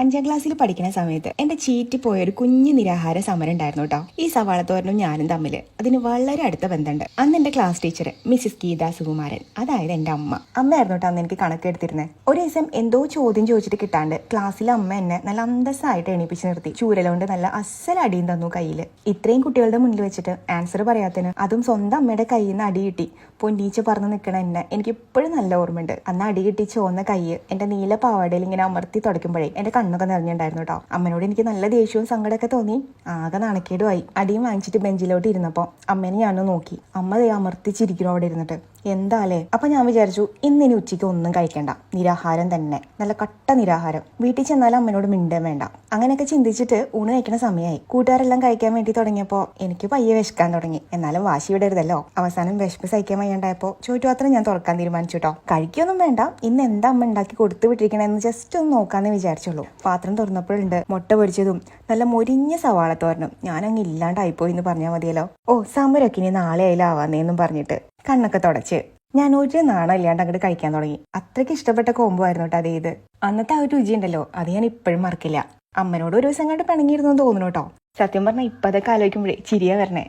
അഞ്ചാം ക്ലാസ്സിൽ പഠിക്കുന്ന സമയത്ത് എന്റെ ചീറ്റി പോയ ഒരു കുഞ്ഞു നിരാഹാര സമരം ഉണ്ടായിരുന്നു കേട്ടോ. ഈ സവാളത്തോരനും ഞാനും തമ്മിൽ. അതിന് വളരെ അടുത്ത ബന്ധമുണ്ട്. അന്ന് എന്റെ class teacher Mrs Geetha Sukumaran അതായത് എന്റെ അമ്മ. അമ്മയായിരുന്നു കേട്ടോ അന്ന് എനിക്ക് കണക്കെടുത്തിരുന്നത് ഒരു ദിവസം എന്തോ ചോദ്യം ചോദിച്ചിട്ട് കിട്ടാണ്ട് ക്ലാസ്സിലെ അമ്മ എന്നെ നല്ല അന്തസ്സായിട്ട് എണീപ്പിച്ച് നിർത്തി. ചൂരലുകൊണ്ട് നല്ല അസൽ അടിയും തന്നു കയ്യിൽ ഇത്രയും കുട്ടികളുടെ മുന്നിൽ വെച്ചിട്ട് ആൻസർ പറയാത്തതിന് അതും സ്വന്തം അമ്മയുടെ കയ്യിൽ നിന്ന് അടി കിട്ടി. പൊന്നീച്ച് പറഞ്ഞു നിൽക്കണ എന്നെ എനിക്ക് ഇപ്പോഴും നല്ല ഓർമ്മയുണ്ട്. അന്ന് അടി കിട്ടി ചോന്ന കൈ എന്റെ നീല പാവാടയിൽ ഇങ്ങനെ അമർത്തി തുടയ്ക്കുമ്പോഴേ എന്റെ കണ്ണൊക്കെ നിറഞ്ഞിട്ടുണ്ടായിരുന്നു കേട്ടോ അമ്മനോട് എനിക്ക് നല്ല ദേഷ്യവും സങ്കടമൊക്കെ തോന്നി. ആകെ നാണക്കേടുമായി അടിയും വാങ്ങിച്ചിട്ട് ബെഞ്ചിലോട്ട് ഇരുന്നപ്പോൾ അമ്മേനെ ഞാനൊന്ന് നോക്കി. അമ്മ ദേ അമർത്തി ചിരിക്കണോ അവിടെ ഇരുന്നിട്ട്. എന്താലേ? അപ്പൊ ഞാൻ വിചാരിച്ചു ഇന്നിനി ഉച്ചയ്ക്ക് ഒന്നും കഴിക്കണ്ട. നിരാഹാരം തന്നെ. നല്ല കട്ട നിരാഹാരം. വീട്ടിൽ ചെന്നാലും അമ്മനോട് മിണ്ടേ വേണ്ട. അങ്ങനെയൊക്കെ ചിന്തിച്ചിട്ട് ഊണ് കഴിക്കണ സമയമായി കൂട്ടുകാരെല്ലാം കഴിക്കാൻ വേണ്ടി തുടങ്ങിയപ്പോ എനിക്ക് പയ്യെ വിശക്കാൻ തുടങ്ങി. എന്നാലും വാശി വിടരുതല്ലോ. അവസാനം വിശപ്പ് സഹിക്കാൻ വയ്യണ്ടായപ്പോ ചോറ്റുപാത്രം ഞാൻ തുറക്കാൻ തീരുമാനിച്ചു കേട്ടോ കഴിക്കൊന്നും വേണ്ട. ഇന്ന് എന്താ അമ്മ ഉണ്ടാക്കി കൊടുത്തു വിട്ടിരിക്കണെന്ന് ജസ്റ്റ് ഒന്ന് നോക്കാന്ന് വിചാരിച്ചുള്ളൂ. പാത്രം തുറന്നപ്പോഴുണ്ട് മുട്ട പൊടിച്ചതും നല്ല മൊരിഞ്ഞ സവാള തോരനും. ഞാൻ അങ്ങ് ഇല്ലാണ്ടായിപ്പോയി എന്ന് പറഞ്ഞാൽ മതിയല്ലോ. ഓ സമരമൊക്കെ ഇനി നാളെ ആയാലും ആവാന്നേന്നും പറഞ്ഞിട്ട്. കണ്ണൊക്കെ തുടച്ച്. ഞാൻ ഒരു നാണല്ലാണ്ട് അങ്ങോട്ട് കഴിക്കാൻ തുടങ്ങി. അത്രയ്ക്ക് ഇഷ്ടപ്പെട്ട കോമ്പോ ആയിരുന്നു കേട്ടോ അതേത് അന്നത്തെ ആ ഒരു രുചി ഉണ്ടല്ലോ അത് ഞാൻ ഇപ്പോഴും മറക്കില്ല. അമ്മനോട് ഒരു ദിവസം കണ്ട് പിണങ്ങിയിരുന്നു തോന്നുന്നു കേട്ടോ സത്യം പറഞ്ഞാൽ ഇപ്പതൊക്കെ ആലോചിക്കുമ്പോഴേ ചിരിയാ വരണേ.